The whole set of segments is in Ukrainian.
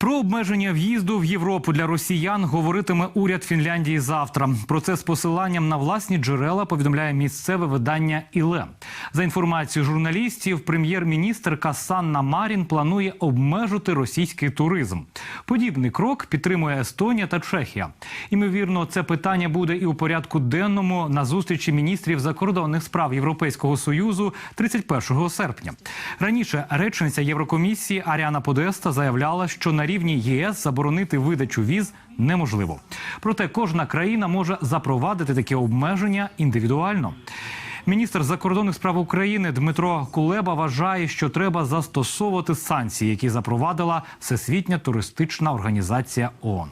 Про обмеження в'їзду в Європу для росіян говоритиме уряд Фінляндії завтра. Про це з посиланням на власні джерела повідомляє місцеве видання ІЛЕ. За інформацією журналістів, прем'єр-міністрка Санна Марін планує обмежити російський туризм. Подібний крок підтримує Естонія та Чехія. Імовірно, це питання буде і у порядку денному на зустрічі міністрів закордонних справ Європейського союзу 31 серпня. Раніше речниця Єврокомісії Аріана Подеста заявляла, що на рівні ЄС заборонити видачу віз неможливо. Проте кожна країна може запровадити такі обмеження індивідуально. Міністр закордонних справ України Дмитро Кулеба вважає, що треба застосовувати санкції, які запровадила Всесвітня туристична організація ООН.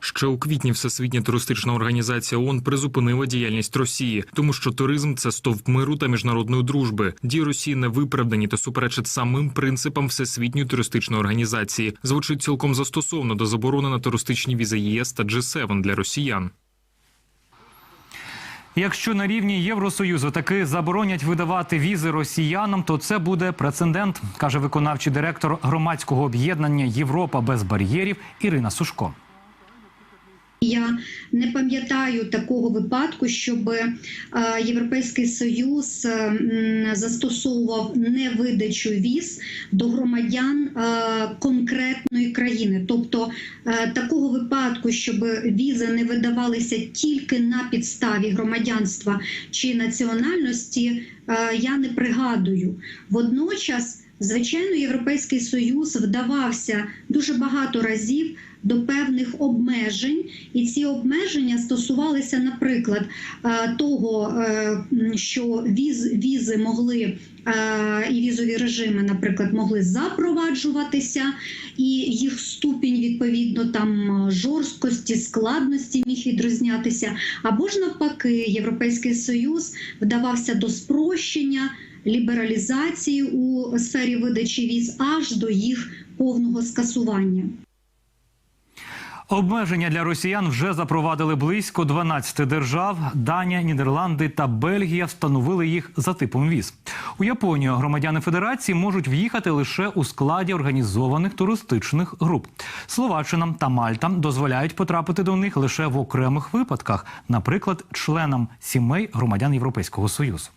Ще у квітні Всесвітня туристична організація ООН призупинила діяльність Росії, тому що туризм це стовп миру та міжнародної дружби. Дії Росії не виправдані та суперечать самим принципам Всесвітньої туристичної організації. Звучить цілком застосовно до заборони на туристичні візи ЄС та G7 для росіян. Якщо на рівні Євросоюзу таки заборонять видавати візи росіянам, то це буде прецедент, каже виконавчий директор громадського об'єднання Європа без бар'єрів Ірина Сушко. Я не пам'ятаю такого випадку, щоб е, Європейський Союз е, застосовував невидачу віз до громадян е, конкретної країни. Тобто такого випадку, щоб візи не видавалися тільки на підставі громадянства чи національності, я не пригадую. Водночас. Звичайно, Європейський Союз вдавався дуже багато разів до певних обмежень, і ці обмеження стосувалися, наприклад, е, того, е, що віз, візи могли і візові режими, наприклад, могли запроваджуватися, і їх ступінь відповідно там е, жорсткості, складності міг відрізнятися. Або ж навпаки, Європейський Союз вдавався до спрощення лібералізації у сфері видачі віз аж до їх повного скасування. Обмеження для росіян вже запровадили близько 12 держав. Данія, Нідерланди та Бельгія встановили їх за типом віз. У Японію громадяни федерації можуть в'їхати лише у складі організованих туристичних груп. Словаччина та Мальта дозволяють потрапити до них лише в окремих випадках, наприклад, членам сімей громадян Європейського союзу.